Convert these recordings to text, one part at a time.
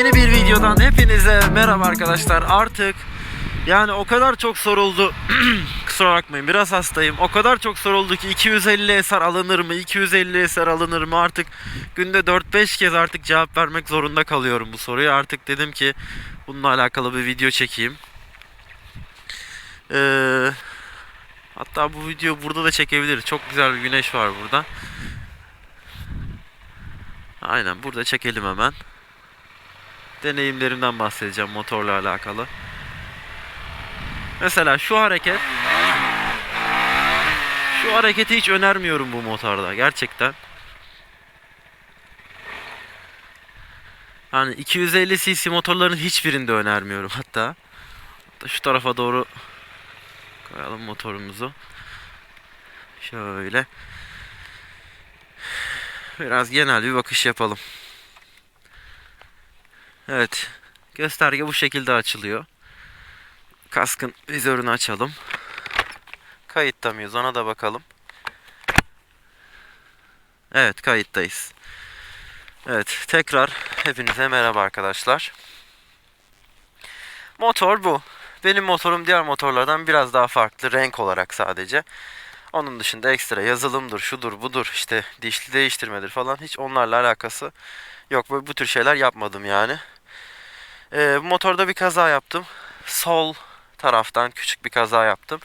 Yeni bir videodan hepinize merhaba arkadaşlar. Artık yani o kadar çok soruldu. Kusura bakmayın biraz hastayım. O kadar çok soruldu ki 250 eser alınır mı? 250 eser alınır mı? Artık günde 4-5 kez artık cevap vermek zorunda kalıyorum bu soruya. Artık dedim ki bununla alakalı bir video çekeyim. Ee, hatta bu video burada da çekebiliriz. Çok güzel bir güneş var burada. Aynen burada çekelim hemen deneyimlerimden bahsedeceğim motorla alakalı. Mesela şu hareket şu hareketi hiç önermiyorum bu motorda gerçekten. Hani 250 cc motorların hiçbirinde önermiyorum hatta. Hatta şu tarafa doğru koyalım motorumuzu. Şöyle. Biraz genel bir bakış yapalım. Evet. Gösterge bu şekilde açılıyor. Kaskın vizörünü açalım. Kayıtta mıyız ona da bakalım. Evet kayıttayız. Evet tekrar hepinize merhaba arkadaşlar. Motor bu. Benim motorum diğer motorlardan biraz daha farklı renk olarak sadece. Onun dışında ekstra yazılımdır, şudur, budur, işte dişli değiştirmedir falan hiç onlarla alakası yok. Böyle bu tür şeyler yapmadım yani. Bu motorda bir kaza yaptım. Sol taraftan küçük bir kaza yaptım.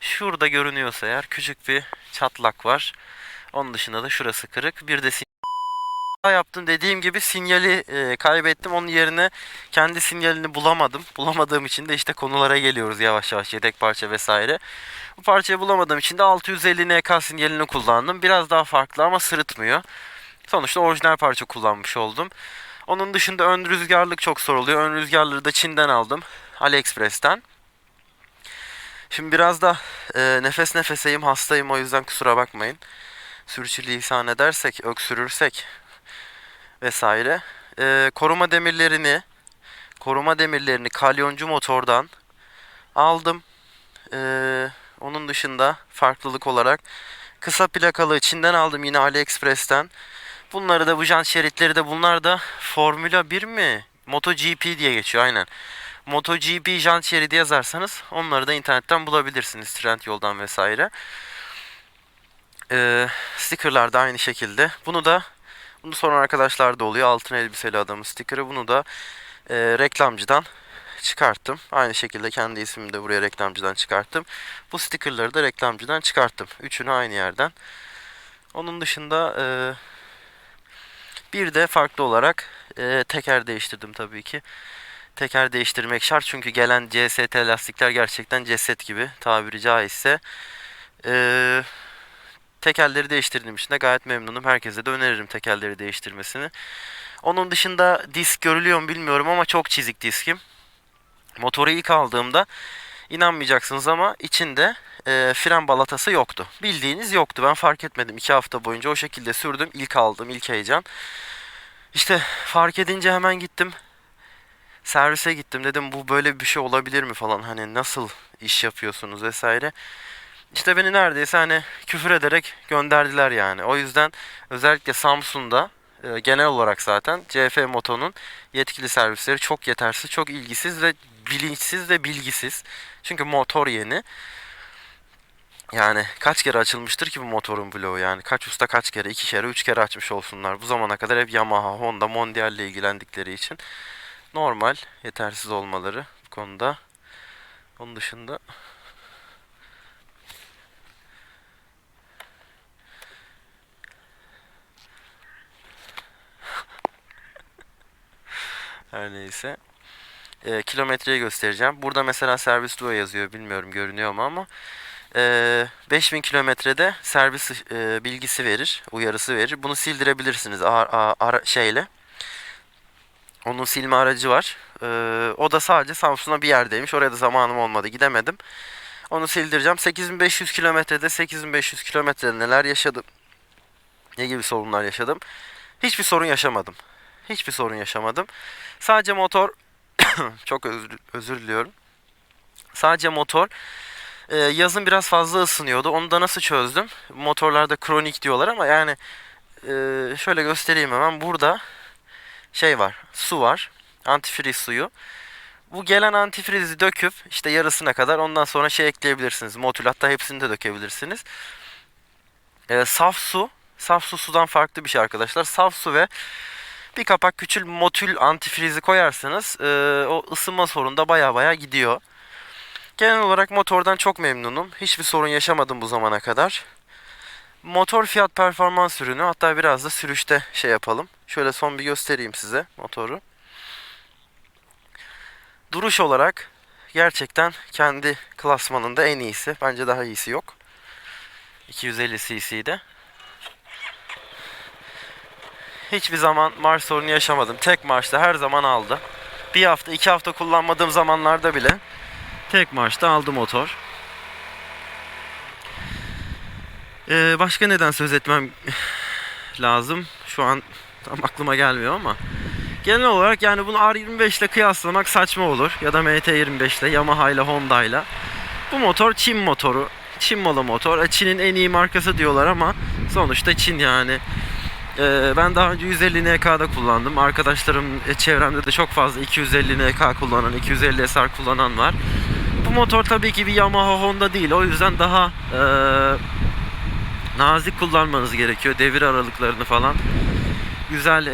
Şurada görünüyorsa eğer küçük bir çatlak var. Onun dışında da şurası kırık. Bir de sinyal yaptım dediğim gibi sinyali e, kaybettim. Onun yerine kendi sinyalini bulamadım. Bulamadığım için de işte konulara geliyoruz yavaş yavaş yedek parça vesaire. Bu parçayı bulamadığım için de 650 NK sinyalini kullandım. Biraz daha farklı ama sırıtmıyor. Sonuçta orijinal parça kullanmış oldum. Onun dışında ön rüzgarlık çok soruluyor. Ön rüzgarları da Çin'den aldım. AliExpress'ten. Şimdi biraz da e, nefes nefeseyim, hastayım o yüzden kusura bakmayın. Sürçülisan edersek, öksürürsek vesaire. E, koruma demirlerini, koruma demirlerini kalyoncu motordan aldım. E, onun dışında farklılık olarak kısa plakalı Çin'den aldım yine AliExpress'ten. Bunları da bu jant şeritleri de bunlar da Formula 1 mi? MotoGP diye geçiyor aynen. MotoGP jant şeridi yazarsanız onları da internetten bulabilirsiniz trend yoldan vesaire. Ee, stickerlar da aynı şekilde. Bunu da bunu soran arkadaşlar da oluyor. Altın elbiseli adamın sticker'ı. Bunu da e, reklamcıdan çıkarttım. Aynı şekilde kendi ismimi de buraya reklamcıdan çıkarttım. Bu stickerları da reklamcıdan çıkarttım. Üçünü aynı yerden. Onun dışında e, bir de farklı olarak e, teker değiştirdim tabii ki. Teker değiştirmek şart çünkü gelen CST lastikler gerçekten ceset gibi tabiri caizse. E, tekerleri değiştirdiğim için de gayet memnunum. Herkese de öneririm tekerleri değiştirmesini. Onun dışında disk görülüyor mu bilmiyorum ama çok çizik diskim. Motoru ilk aldığımda inanmayacaksınız ama içinde e, fren balatası yoktu. Bildiğiniz yoktu. Ben fark etmedim. iki hafta boyunca o şekilde sürdüm. İlk aldım, ilk heyecan. İşte fark edince hemen gittim. Servise gittim. Dedim bu böyle bir şey olabilir mi falan. Hani nasıl iş yapıyorsunuz vesaire. İşte beni neredeyse hani küfür ederek gönderdiler yani. O yüzden özellikle Samsun'da e, genel olarak zaten CF Moto'nun yetkili servisleri çok yetersiz, çok ilgisiz ve bilinçsiz ve bilgisiz. Çünkü motor yeni. Yani kaç kere açılmıştır ki bu motorun bloğu yani kaç usta kaç kere iki kere üç kere açmış olsunlar. Bu zamana kadar hep Yamaha, Honda, Mondial ile ilgilendikleri için normal yetersiz olmaları bu konuda. Onun dışında her neyse. E, kilometreyi göstereceğim. Burada mesela servis duo yazıyor bilmiyorum görünüyor mu ama e, 5000 kilometrede servis e, bilgisi verir, uyarısı verir. Bunu sildirebilirsiniz a, a, ara, şeyle. Onun silme aracı var. E, o da sadece Samsun'a bir yerdeymiş. Oraya da zamanım olmadı gidemedim. Onu sildireceğim. 8500 kilometrede 8500 kilometrede neler yaşadım? Ne gibi sorunlar yaşadım? Hiçbir sorun yaşamadım. Hiçbir sorun yaşamadım. Sadece motor çok özür, özür diliyorum. Sadece motor e, yazın biraz fazla ısınıyordu. Onu da nasıl çözdüm? Motorlarda kronik diyorlar ama yani e, şöyle göstereyim hemen. Burada şey var, su var. Antifriz suyu. Bu gelen antifrizi döküp işte yarısına kadar ondan sonra şey ekleyebilirsiniz. Motül hatta hepsini de dökebilirsiniz. Ee, saf su. Saf su sudan farklı bir şey arkadaşlar. Saf su ve bir kapak küçül motül antifrizi koyarsanız e, o ısınma sorunu da baya baya gidiyor. Genel olarak motordan çok memnunum. Hiçbir sorun yaşamadım bu zamana kadar. Motor fiyat performans ürünü. Hatta biraz da sürüşte şey yapalım. Şöyle son bir göstereyim size motoru. Duruş olarak gerçekten kendi klasmanında en iyisi. Bence daha iyisi yok. 250 cc'de. Hiçbir zaman marş sorunu yaşamadım. Tek marşta her zaman aldı. Bir hafta, iki hafta kullanmadığım zamanlarda bile tek marşta aldı motor. Ee, başka neden söz etmem lazım? Şu an tam aklıma gelmiyor ama. Genel olarak yani bunu R25 ile kıyaslamak saçma olur. Ya da MT25 ile, Yamaha ile, Honda ile. Bu motor Çin motoru. Çin malı motor. E, Çin'in en iyi markası diyorlar ama sonuçta Çin yani. Ee, ben daha önce 150 NK'da kullandım. Arkadaşlarım e, çevremde de çok fazla 250 NK kullanan, 250 SR kullanan var. Bu motor tabii ki bir Yamaha Honda değil. O yüzden daha e, nazik kullanmanız gerekiyor. Devir aralıklarını falan. Güzel e,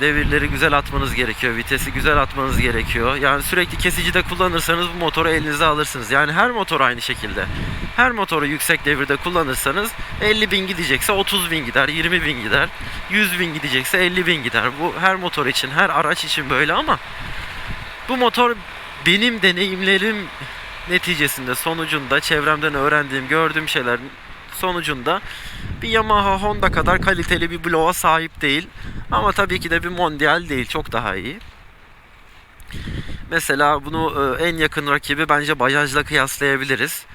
devirleri güzel atmanız gerekiyor. Vitesi güzel atmanız gerekiyor. Yani sürekli kesicide kullanırsanız bu motoru elinize alırsınız. Yani her motor aynı şekilde. Her motoru yüksek devirde kullanırsanız 50 bin gidecekse 30 bin gider, 20 bin gider. 100 bin gidecekse 50 bin gider. Bu her motor için, her araç için böyle ama bu motor benim deneyimlerim neticesinde sonucunda çevremden öğrendiğim, gördüğüm şeyler sonucunda bir Yamaha Honda kadar kaliteli bir bloğa sahip değil. Ama tabii ki de bir mondial değil. Çok daha iyi. Mesela bunu e, en yakın rakibi bence Bajaj'la kıyaslayabiliriz.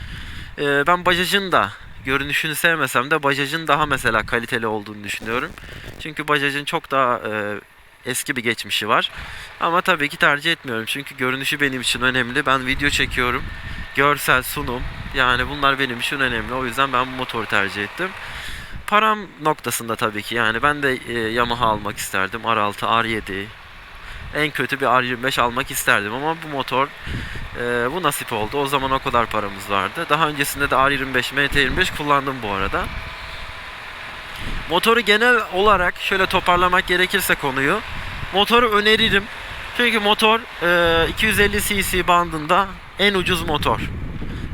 E, Ben Bajaj'ın da görünüşünü sevmesem de Bajaj'ın daha mesela kaliteli olduğunu düşünüyorum. Çünkü Bajaj'ın çok daha e, eski bir geçmişi var. Ama tabii ki tercih etmiyorum. Çünkü görünüşü benim için önemli. Ben video çekiyorum. Görsel, sunum. Yani bunlar benim için önemli. O yüzden ben bu motoru tercih ettim. Param noktasında tabii ki. Yani ben de e, Yamaha almak isterdim. R6, R7. En kötü bir R25 almak isterdim ama bu motor e, bu nasip oldu. O zaman o kadar paramız vardı. Daha öncesinde de R25, MT25 kullandım bu arada. Motoru genel olarak şöyle toparlamak gerekirse konuyu. Motoru öneririm. Çünkü motor e, 250 cc bandında en ucuz motor.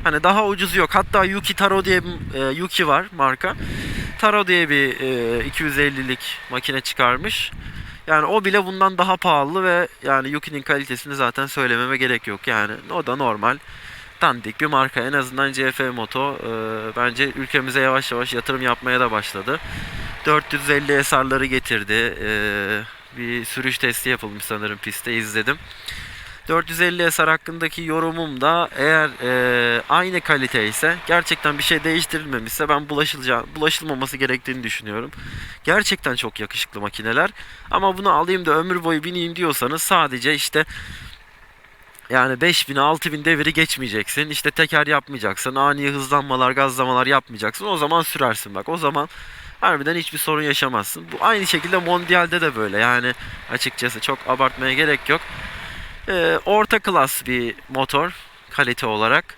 Hani daha ucuz yok. Hatta Yuki Taro diye e, Yuki var marka. Taro diye bir e, 250'lik makine çıkarmış. Yani o bile bundan daha pahalı ve yani Yuki'nin kalitesini zaten söylememe gerek yok. Yani o da normal dandik bir marka. En azından CF Moto e, bence ülkemize yavaş yavaş yatırım yapmaya da başladı. 450 SR'ları getirdi. E, bir sürüş testi yapılmış sanırım pistte izledim. 450 SR hakkındaki yorumum da eğer e, aynı kalite ise gerçekten bir şey değiştirilmemişse ben bulaşılacağı, bulaşılmaması gerektiğini düşünüyorum. Gerçekten çok yakışıklı makineler. Ama bunu alayım da ömür boyu bineyim diyorsanız sadece işte yani 5000 6000 deviri geçmeyeceksin. İşte teker yapmayacaksın. Ani hızlanmalar, gazlamalar yapmayacaksın. O zaman sürersin bak. O zaman harbiden hiçbir sorun yaşamazsın. Bu aynı şekilde Mondial'de de böyle. Yani açıkçası çok abartmaya gerek yok. Ee, orta klas bir motor kalite olarak.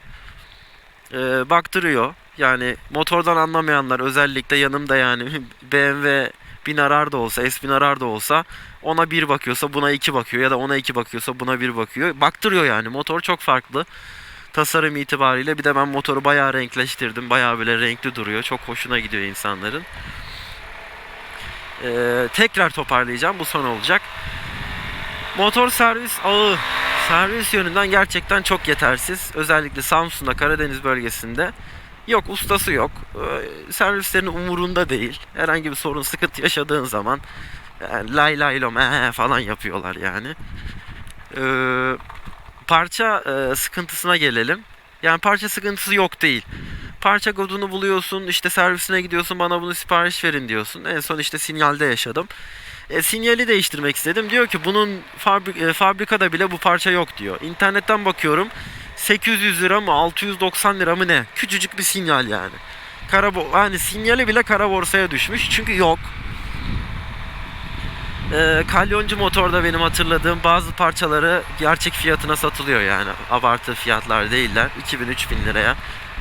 Ee, baktırıyor. Yani motordan anlamayanlar özellikle yanımda yani BMW 1000 arar da olsa, S1000 arar da olsa ona bir bakıyorsa buna iki bakıyor ya da ona iki bakıyorsa buna bir bakıyor. Baktırıyor yani. Motor çok farklı. Tasarım itibariyle bir de ben motoru bayağı renkleştirdim. Bayağı böyle renkli duruyor. Çok hoşuna gidiyor insanların. Ee, tekrar toparlayacağım. Bu son olacak. Motor servis ağı servis yönünden gerçekten çok yetersiz. Özellikle Samsun'da, Karadeniz bölgesinde. Yok ustası yok. Ee, servislerin umurunda değil. Herhangi bir sorun, sıkıntı yaşadığın zaman yani lay lay lom ee falan yapıyorlar yani. Ee, parça e, sıkıntısına gelelim. Yani parça sıkıntısı yok değil. Parça kodunu buluyorsun, işte servisine gidiyorsun, bana bunu sipariş verin diyorsun. En son işte sinyalde yaşadım. E, sinyali değiştirmek istedim. Diyor ki bunun fabrik, e, fabrikada bile bu parça yok diyor. İnternetten bakıyorum. 800 lira mı 690 lira mı ne? Küçücük bir sinyal yani. Kara yani sinyali bile kara borsaya düşmüş çünkü yok. Ee, kalyoncu motorda benim hatırladığım bazı parçaları gerçek fiyatına satılıyor yani. Abartı fiyatlar değiller. 2000-3000 liraya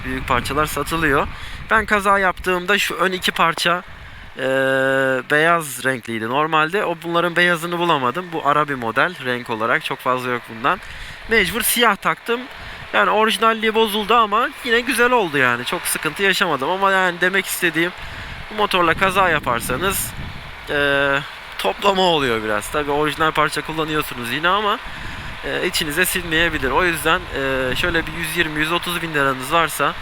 büyük parçalar satılıyor. Ben kaza yaptığımda şu ön iki parça ee, beyaz renkliydi. Normalde o bunların beyazını bulamadım. Bu ara bir model renk olarak çok fazla yok bundan. Mecbur siyah taktım. Yani orijinalliği bozuldu ama yine güzel oldu yani. Çok sıkıntı yaşamadım ama yani demek istediğim bu motorla kaza yaparsanız ee, toplama oluyor biraz. Tabi orijinal parça kullanıyorsunuz yine ama e, içinize sinmeyebilir. O yüzden e, şöyle bir 120-130 bin liranız varsa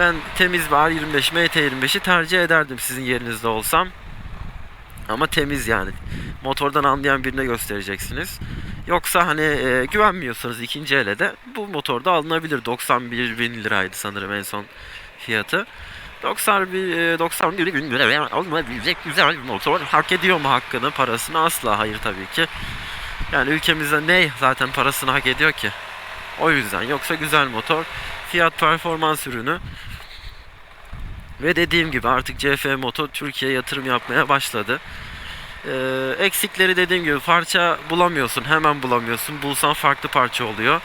ben temiz bir R25 MT25'i tercih ederdim sizin yerinizde olsam. Ama temiz yani. Motordan anlayan birine göstereceksiniz. Yoksa hani e, güvenmiyorsanız ikinci ele de bu motorda alınabilir. 91 bin liraydı sanırım en son fiyatı. 91, e, 91 bin liraya alınabilecek güzel bir motor. Hak ediyor mu hakkını, parasını? Asla hayır tabii ki. Yani ülkemizde ne zaten parasını hak ediyor ki? O yüzden. Yoksa güzel motor. Fiyat performans ürünü. Ve dediğim gibi artık CF Moto Türkiye'ye yatırım yapmaya başladı. Ee, eksikleri dediğim gibi parça bulamıyorsun. Hemen bulamıyorsun. Bulsan farklı parça oluyor.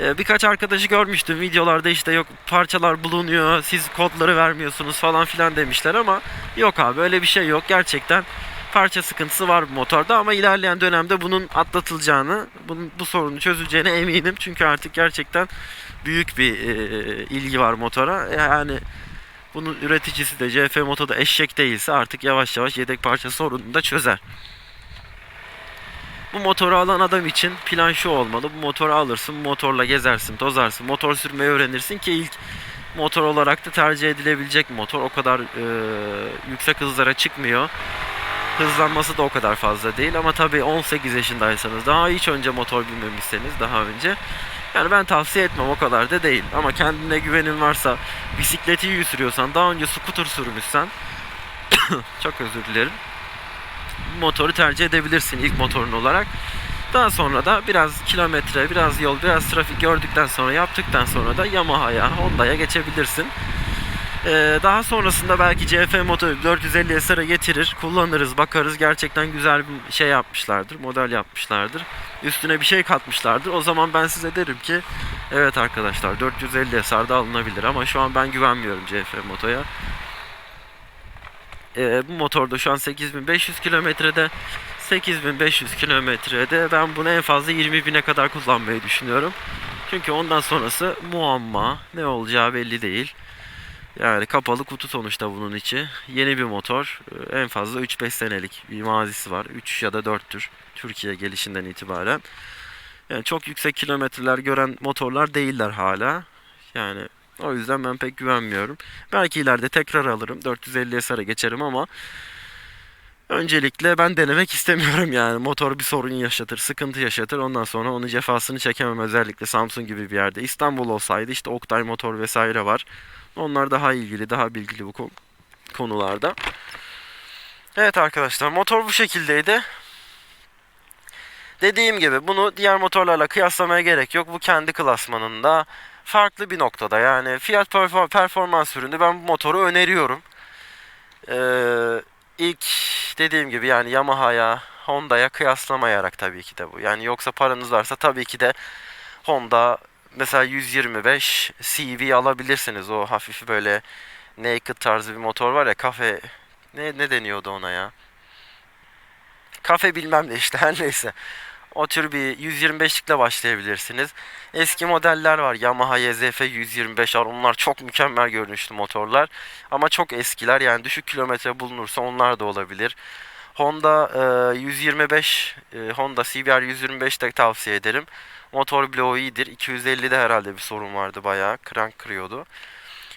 Ee, birkaç arkadaşı görmüştüm videolarda işte yok parçalar bulunuyor siz kodları vermiyorsunuz falan filan demişler ama yok abi öyle bir şey yok gerçekten parça sıkıntısı var bu motorda ama ilerleyen dönemde bunun atlatılacağını bunun, bu sorunun çözüleceğine eminim çünkü artık gerçekten büyük bir e, ilgi var motora yani bunun üreticisi de CF Moto'da eşek değilse artık yavaş yavaş yedek parça sorununu da çözer. Bu motoru alan adam için plan şu olmalı. Bu motoru alırsın, motorla gezersin, tozarsın, motor sürmeyi öğrenirsin ki ilk motor olarak da tercih edilebilecek motor. O kadar e, yüksek hızlara çıkmıyor. Hızlanması da o kadar fazla değil ama tabii 18 yaşındaysanız daha hiç önce motor bilmemişseniz daha önce yani ben tavsiye etmem o kadar da değil. Ama kendine güvenin varsa bisikleti iyi sürüyorsan daha önce scooter sürmüşsen çok özür dilerim motoru tercih edebilirsin ilk motorun olarak. Daha sonra da biraz kilometre, biraz yol, biraz trafik gördükten sonra yaptıktan sonra da Yamaha'ya, Honda'ya geçebilirsin. Ee, daha sonrasında belki CF motoru 450 SR'a getirir, kullanırız, bakarız. Gerçekten güzel bir şey yapmışlardır, model yapmışlardır. Üstüne bir şey katmışlardır. O zaman ben size derim ki evet arkadaşlar 450 SR'da alınabilir ama şu an ben güvenmiyorum CF motoya. Ee, bu motorda şu an 8500 kilometrede 8500 kilometrede ben bunu en fazla 20 bine kadar kullanmayı düşünüyorum. Çünkü ondan sonrası muamma ne olacağı belli değil. Yani kapalı kutu sonuçta bunun içi. Yeni bir motor. Ee, En fazla 3-5 senelik bir mazisi var. 3 ya da 4'tür Türkiye gelişinden itibaren. Yani çok yüksek kilometreler gören motorlar değiller hala. Yani o yüzden ben pek güvenmiyorum. Belki ileride tekrar alırım. 450 SR'a geçerim ama öncelikle ben denemek istemiyorum yani. Motor bir sorun yaşatır, sıkıntı yaşatır. Ondan sonra onun cefasını çekemem özellikle Samsung gibi bir yerde. İstanbul olsaydı işte Oktay Motor vesaire var. Onlar daha ilgili, daha bilgili bu ko- konularda. Evet arkadaşlar motor bu şekildeydi. Dediğim gibi bunu diğer motorlarla kıyaslamaya gerek yok. Bu kendi klasmanında farklı bir noktada. Yani fiyat perfor- performans ürünü ben bu motoru öneriyorum. Ee, ilk dediğim gibi yani Yamaha'ya, Honda'ya kıyaslamayarak tabii ki de bu. Yani yoksa paranız varsa tabii ki de Honda mesela 125 CV alabilirsiniz. O hafif böyle naked tarzı bir motor var ya kafe ne ne deniyordu ona ya? Kafe bilmem ne işte her neyse. O tür bir 125'likle başlayabilirsiniz. Eski modeller var. Yamaha YZF 125 var. Onlar çok mükemmel görünüşlü motorlar. Ama çok eskiler. Yani düşük kilometre bulunursa onlar da olabilir. Honda e, 125 e, Honda CBR 125 de tavsiye ederim. Motor bloğu iyidir. 250'de herhalde bir sorun vardı bayağı. Krank kırıyordu.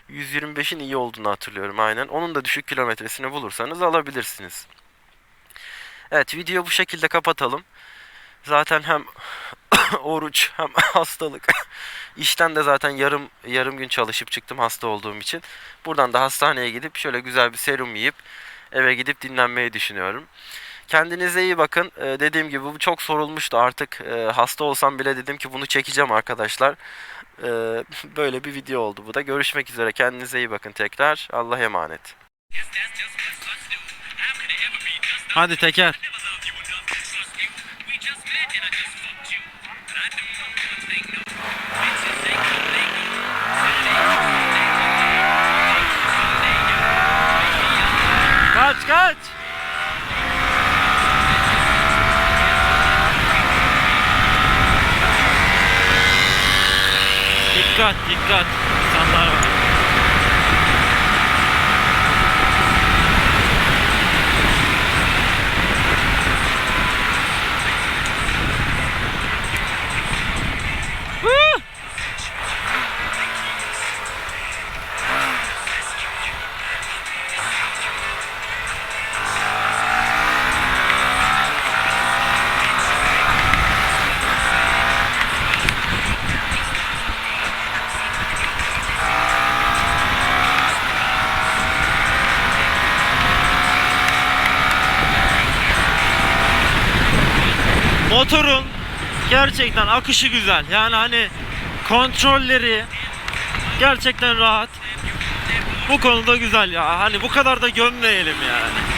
125'in iyi olduğunu hatırlıyorum aynen. Onun da düşük kilometresini bulursanız alabilirsiniz. Evet video bu şekilde kapatalım. Zaten hem oruç hem hastalık. İşten de zaten yarım yarım gün çalışıp çıktım hasta olduğum için. Buradan da hastaneye gidip şöyle güzel bir serum yiyip eve gidip dinlenmeyi düşünüyorum. Kendinize iyi bakın. Ee, dediğim gibi bu çok sorulmuştu artık. Ee, hasta olsam bile dedim ki bunu çekeceğim arkadaşlar. Ee, böyle bir video oldu bu da. Görüşmek üzere. Kendinize iyi bakın tekrar. Allah'a emanet. Hadi teker. kaç. Dikkat dikkat. Motorun gerçekten akışı güzel. Yani hani kontrolleri gerçekten rahat. Bu konuda güzel ya. Hani bu kadar da gömmeyelim yani.